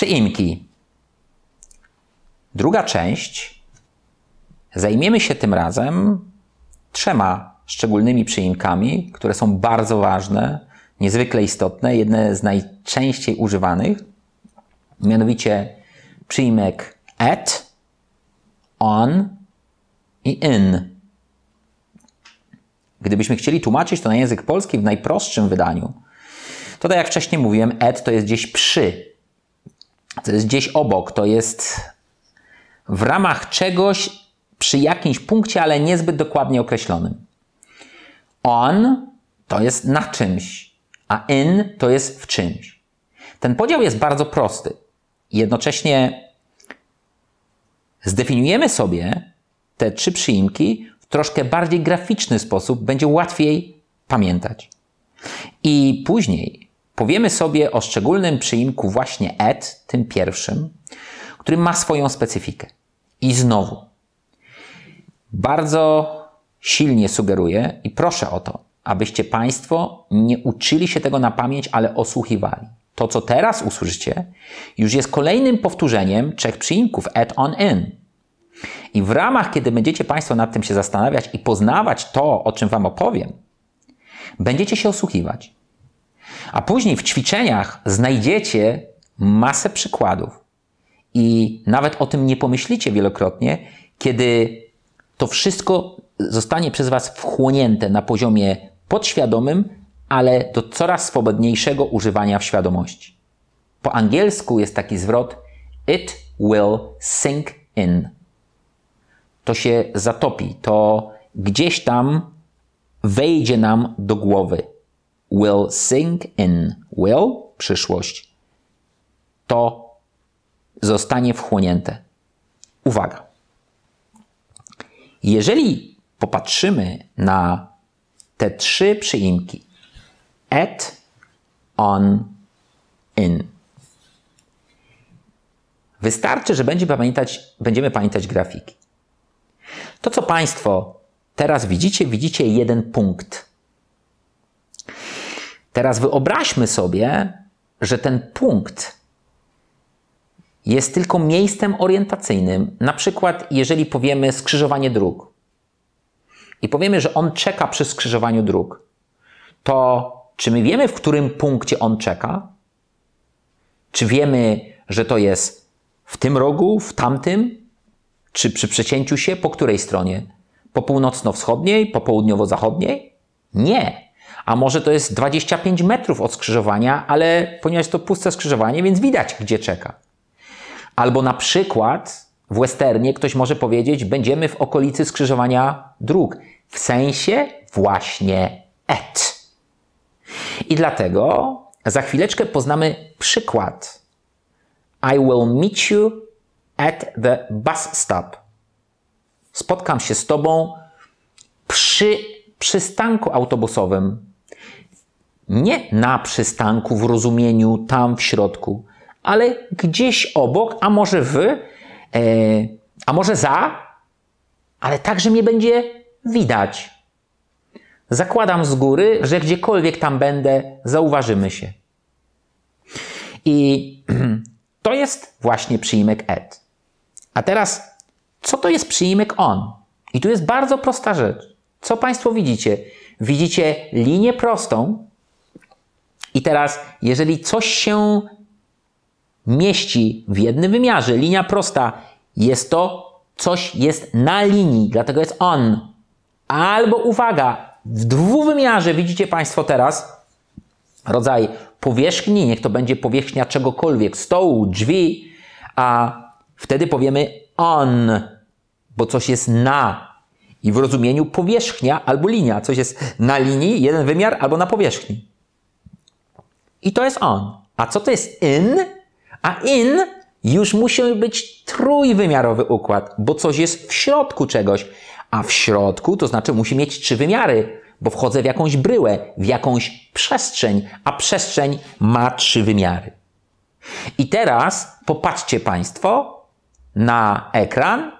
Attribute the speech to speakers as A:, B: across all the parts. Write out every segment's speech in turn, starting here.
A: Przyimki. Druga część. Zajmiemy się tym razem trzema szczególnymi przyimkami, które są bardzo ważne, niezwykle istotne, jedne z najczęściej używanych, mianowicie przyimek at, on i in. Gdybyśmy chcieli tłumaczyć to na język polski w najprostszym wydaniu, to tak jak wcześniej mówiłem, at to jest gdzieś przy, to jest gdzieś obok, to jest w ramach czegoś przy jakimś punkcie, ale niezbyt dokładnie określonym. On to jest na czymś, a in to jest w czymś. Ten podział jest bardzo prosty. Jednocześnie zdefiniujemy sobie te trzy przyimki w troszkę bardziej graficzny sposób, będzie łatwiej pamiętać. I później powiemy sobie o szczególnym przyimku właśnie et, tym pierwszym, który ma swoją specyfikę. I znowu, bardzo silnie sugeruję i proszę o to, abyście Państwo nie uczyli się tego na pamięć, ale osłuchiwali. To, co teraz usłyszycie, już jest kolejnym powtórzeniem trzech przyimków at, on, in. I w ramach, kiedy będziecie Państwo nad tym się zastanawiać i poznawać to, o czym Wam opowiem, będziecie się osłuchiwać. A później w ćwiczeniach znajdziecie masę przykładów. I nawet o tym nie pomyślicie wielokrotnie, kiedy to wszystko zostanie przez Was wchłonięte na poziomie podświadomym, ale do coraz swobodniejszego używania w świadomości. Po angielsku jest taki zwrot it will sink in. To się zatopi, to gdzieś tam wejdzie nam do głowy. Will sink in. Will, przyszłość. To zostanie wchłonięte. Uwaga. Jeżeli popatrzymy na te trzy przyimki at, on, in, wystarczy, że będzie pamiętać, będziemy pamiętać grafiki. To, co Państwo teraz widzicie, widzicie jeden punkt. Teraz wyobraźmy sobie, że ten punkt jest tylko miejscem orientacyjnym. Na przykład, jeżeli powiemy skrzyżowanie dróg i powiemy, że on czeka przy skrzyżowaniu dróg, to czy my wiemy, w którym punkcie on czeka? Czy wiemy, że to jest w tym rogu, w tamtym? Czy przy przecięciu się po której stronie? Po północno-wschodniej, po południowo-zachodniej? Nie. A może to jest 25 metrów od skrzyżowania, ale ponieważ to puste skrzyżowanie, więc widać, gdzie czeka. Albo na przykład w westernie ktoś może powiedzieć, będziemy w okolicy skrzyżowania dróg. W sensie właśnie et. I dlatego za chwileczkę poznamy przykład. I will meet you at the bus stop. Spotkam się z Tobą przy przystanku autobusowym. Nie na przystanku w rozumieniu tam w środku, ale gdzieś obok, a może w, e, a może za, ale tak, że mnie będzie widać. Zakładam z góry, że gdziekolwiek tam będę, zauważymy się. I to jest właśnie przyimek et. A teraz, co to jest przyimek on? I tu jest bardzo prosta rzecz. Co Państwo widzicie? Widzicie linię prostą. I teraz, jeżeli coś się mieści w jednym wymiarze, linia prosta, jest to coś jest na linii, dlatego jest on. Albo uwaga, w dwuwymiarze widzicie Państwo teraz rodzaj powierzchni, niech to będzie powierzchnia czegokolwiek, stołu, drzwi, a wtedy powiemy on, bo coś jest na. I w rozumieniu powierzchnia albo linia, coś jest na linii, jeden wymiar albo na powierzchni. I to jest on. A co to jest in? A in już musi być trójwymiarowy układ, bo coś jest w środku czegoś. A w środku to znaczy musi mieć trzy wymiary, bo wchodzę w jakąś bryłę, w jakąś przestrzeń, a przestrzeń ma trzy wymiary. I teraz popatrzcie Państwo na ekran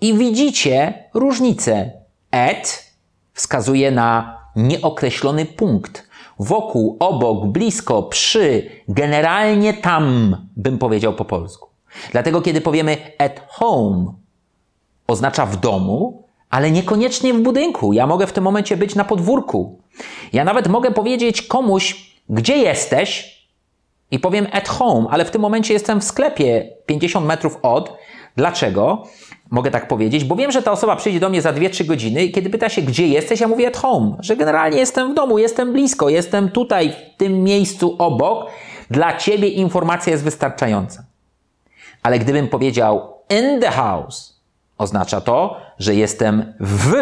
A: i widzicie różnicę. Et wskazuje na nieokreślony punkt. Wokół, obok, blisko, przy, generalnie tam, bym powiedział po polsku. Dlatego, kiedy powiemy at home, oznacza w domu, ale niekoniecznie w budynku. Ja mogę w tym momencie być na podwórku. Ja nawet mogę powiedzieć komuś, gdzie jesteś, i powiem at home, ale w tym momencie jestem w sklepie 50 metrów od. Dlaczego? Mogę tak powiedzieć, bo wiem, że ta osoba przyjdzie do mnie za 2-3 godziny i kiedy pyta się, gdzie jesteś, ja mówię at home, że generalnie jestem w domu, jestem blisko, jestem tutaj, w tym miejscu obok. Dla ciebie informacja jest wystarczająca. Ale gdybym powiedział in the house, oznacza to, że jestem w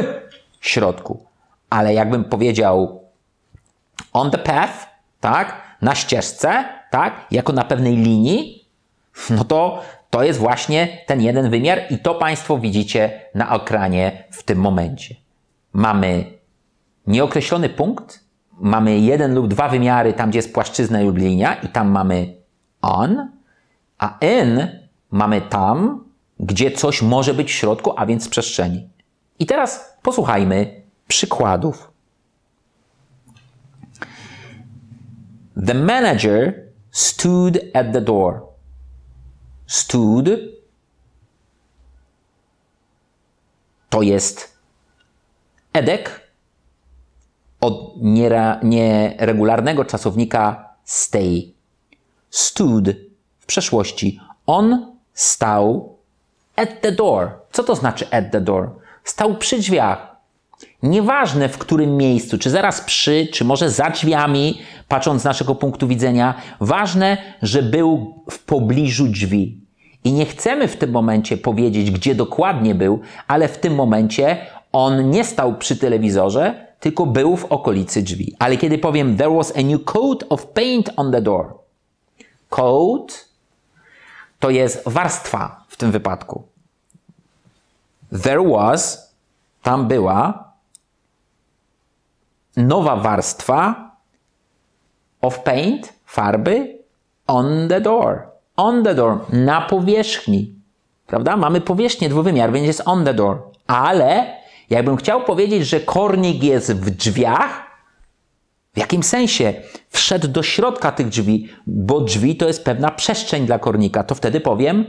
A: środku. Ale jakbym powiedział on the path, tak, na ścieżce, tak, jako na pewnej linii, no to to jest właśnie ten jeden wymiar i to Państwo widzicie na ekranie w tym momencie. Mamy nieokreślony punkt, mamy jeden lub dwa wymiary tam, gdzie jest płaszczyzna lub linia i tam mamy on, a in mamy tam, gdzie coś może być w środku, a więc w przestrzeni. I teraz posłuchajmy przykładów. The manager stood at the door. Stood to jest edek od nieregularnego czasownika stay. Stood w przeszłości. On stał at the door. Co to znaczy at the door? Stał przy drzwiach. Nieważne w którym miejscu, czy zaraz przy, czy może za drzwiami, patrząc z naszego punktu widzenia, ważne, że był w pobliżu drzwi. I nie chcemy w tym momencie powiedzieć, gdzie dokładnie był, ale w tym momencie on nie stał przy telewizorze, tylko był w okolicy drzwi. Ale kiedy powiem there was a new coat of paint on the door. Coat to jest warstwa w tym wypadku. There was, tam była nowa warstwa of paint, farby on the door. On the door, na powierzchni. Prawda? Mamy powierzchnię dwuwymiar, więc jest on the door. Ale jakbym chciał powiedzieć, że kornik jest w drzwiach, w jakim sensie? Wszedł do środka tych drzwi, bo drzwi to jest pewna przestrzeń dla kornika. To wtedy powiem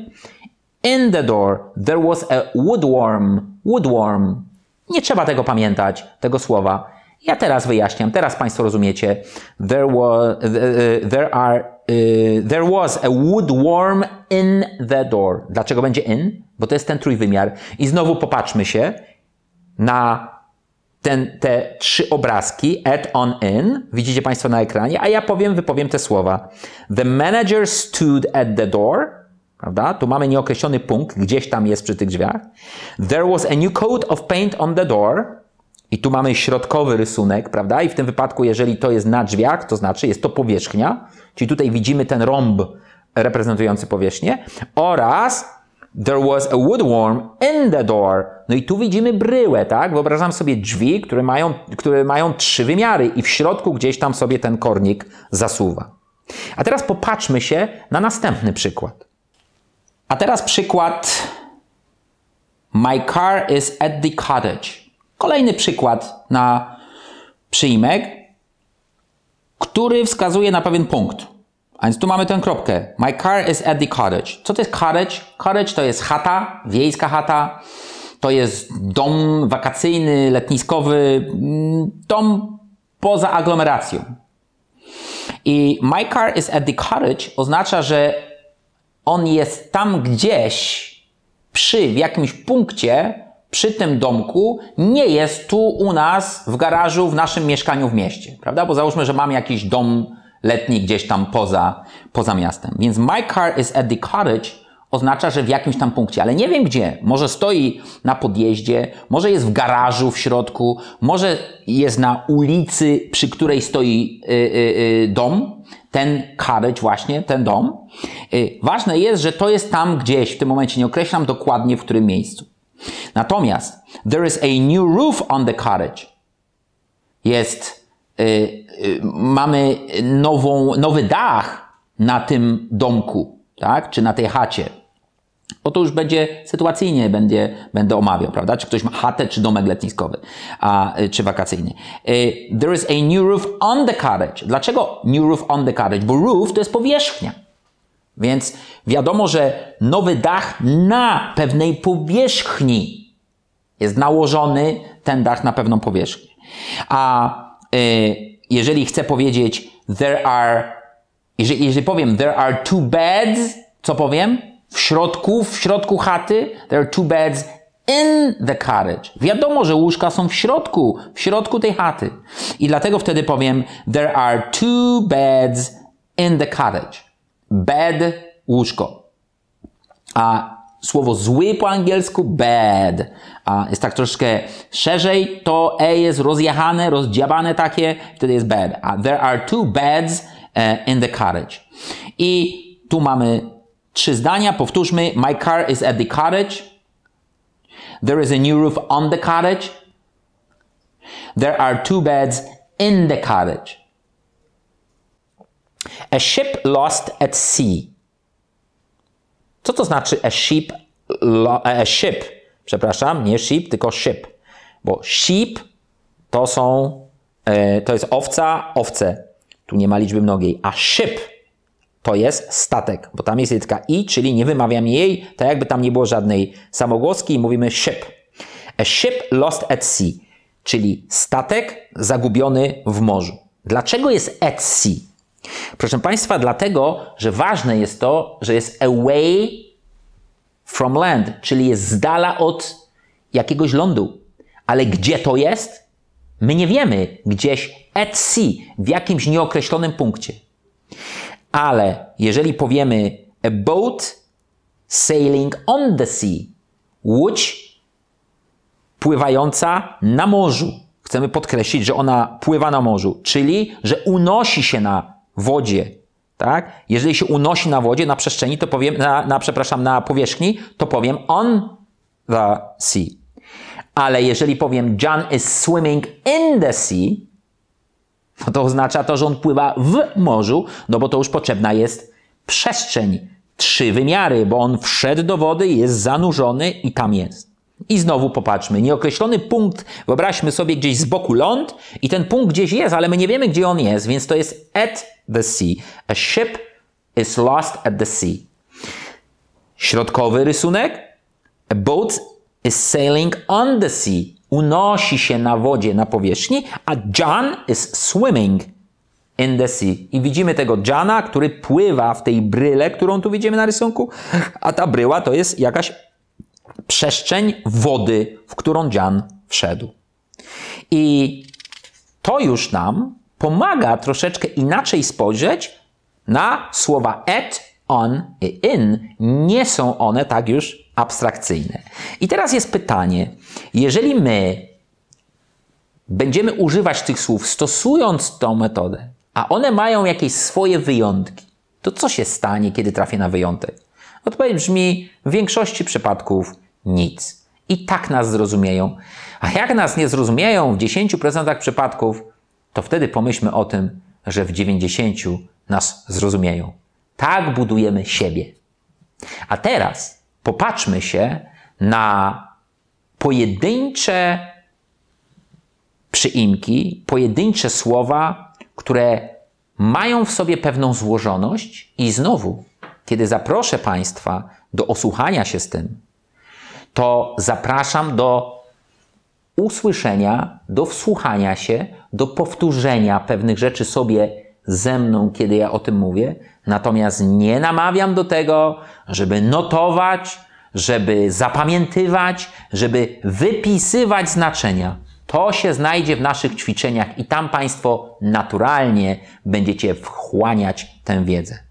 A: In the door there was a woodworm. Woodworm. Nie trzeba tego pamiętać, tego słowa. Ja teraz wyjaśniam, teraz Państwo rozumiecie. There, was, there, are, there was a woodworm in the door. Dlaczego będzie in? Bo to jest ten trójwymiar. I znowu popatrzmy się na ten, te trzy obrazki, add on in, widzicie Państwo na ekranie, a ja powiem, wypowiem te słowa. The manager stood at the door, prawda? Tu mamy nieokreślony punkt, gdzieś tam jest przy tych drzwiach. There was a new coat of paint on the door. I tu mamy środkowy rysunek, prawda? I w tym wypadku, jeżeli to jest na drzwiach, to znaczy jest to powierzchnia, czyli tutaj widzimy ten rąb reprezentujący powierzchnię oraz There was a woodworm in the door. No i tu widzimy bryłę, tak? Wyobrażam sobie drzwi, które mają, które mają trzy wymiary i w środku gdzieś tam sobie ten kornik zasuwa. A teraz popatrzmy się na następny przykład. A teraz przykład My car is at the cottage. Kolejny przykład na przyjmek, który wskazuje na pewien punkt. A więc tu mamy tę kropkę. My car is at the cottage. Co to jest cottage? Cottage to jest chata, wiejska chata. To jest dom wakacyjny, letniskowy, mm, dom poza aglomeracją. I my car is at the cottage oznacza, że on jest tam gdzieś przy, w jakimś punkcie, przy tym domku, nie jest tu u nas w garażu, w naszym mieszkaniu w mieście, prawda? Bo załóżmy, że mam jakiś dom letni gdzieś tam poza, poza miastem. Więc my car is at the cottage oznacza, że w jakimś tam punkcie, ale nie wiem gdzie. Może stoi na podjeździe, może jest w garażu w środku, może jest na ulicy, przy której stoi y, y, y, dom, ten cottage właśnie, ten dom. Y, ważne jest, że to jest tam gdzieś, w tym momencie nie określam dokładnie w którym miejscu. Natomiast there is a new roof on the cottage. Jest Y, y, mamy nową, nowy dach na tym domku, tak? czy na tej chacie. bo to już będzie sytuacyjnie będzie, będę omawiał, prawda? Czy ktoś ma chatę, czy domek letniskowy, a, czy wakacyjny. There is a new roof on the cottage. Dlaczego new roof on the cottage? Bo roof to jest powierzchnia. Więc wiadomo, że nowy dach na pewnej powierzchni jest nałożony ten dach na pewną powierzchnię. A y, jeżeli chcę powiedzieć there are, jeżeli, jeżeli powiem there are two beds, co powiem? W środku, w środku chaty, there are two beds in the cottage. Wiadomo, że łóżka są w środku, w środku tej chaty. I dlatego wtedy powiem there are two beds in the cottage. Bed, łóżko. A słowo zły po angielsku bad. A jest tak troszkę szerzej, to E jest rozjechane, rozdziabane takie, wtedy jest bad. A there are two beds uh, in the cottage. I tu mamy trzy zdania, powtórzmy. My car is at the cottage. There is a new roof on the cottage. There are two beds in the cottage. A ship lost at sea. Co to znaczy a ship, a ship? Przepraszam, nie ship, tylko ship. Bo sheep to są, e, to jest owca, owce. Tu nie ma liczby mnogiej. A ship to jest statek, bo tam jest jedynka i, czyli nie wymawiam jej, tak jakby tam nie było żadnej samogłoski i mówimy ship. A ship lost at sea, czyli statek zagubiony w morzu. Dlaczego jest at sea? Proszę Państwa, dlatego, że ważne jest to, że jest away from land, czyli jest z dala od jakiegoś lądu. Ale gdzie to jest? My nie wiemy. Gdzieś at sea, w jakimś nieokreślonym punkcie. Ale jeżeli powiemy a boat sailing on the sea, łódź pływająca na morzu. Chcemy podkreślić, że ona pływa na morzu, czyli że unosi się na wodzie. Tak? Jeżeli się unosi na wodzie, na przestrzeni, to powiem, na, na, przepraszam, na powierzchni, to powiem on the sea. Ale jeżeli powiem John is swimming in the sea, no to oznacza to, że on pływa w morzu, no bo to już potrzebna jest przestrzeń, trzy wymiary, bo on wszedł do wody, jest zanurzony i tam jest. I znowu popatrzmy, nieokreślony punkt, wyobraźmy sobie gdzieś z boku ląd i ten punkt gdzieś jest, ale my nie wiemy, gdzie on jest, więc to jest at the sea. A ship is lost at the sea. Środkowy rysunek. A boat is sailing on the sea. Unosi się na wodzie, na powierzchni, a John is swimming in the sea. I widzimy tego Johna, który pływa w tej bryle, którą tu widzimy na rysunku, a ta bryła to jest jakaś przestrzeń wody, w którą Jan wszedł. I to już nam pomaga troszeczkę inaczej spojrzeć na słowa at, on i in. Nie są one tak już abstrakcyjne. I teraz jest pytanie, jeżeli my będziemy używać tych słów stosując tą metodę, a one mają jakieś swoje wyjątki, to co się stanie, kiedy trafię na wyjątek? Odpowiedź brzmi w większości przypadków nic. I tak nas zrozumieją. A jak nas nie zrozumieją w 10% przypadków, to wtedy pomyślmy o tym, że w 90% nas zrozumieją. Tak budujemy siebie. A teraz popatrzmy się na pojedyncze przyimki, pojedyncze słowa, które mają w sobie pewną złożoność, i znowu, kiedy zaproszę Państwa do osłuchania się z tym, to zapraszam do usłyszenia, do wsłuchania się, do powtórzenia pewnych rzeczy sobie ze mną, kiedy ja o tym mówię. Natomiast nie namawiam do tego, żeby notować, żeby zapamiętywać, żeby wypisywać znaczenia. To się znajdzie w naszych ćwiczeniach i tam Państwo naturalnie będziecie wchłaniać tę wiedzę.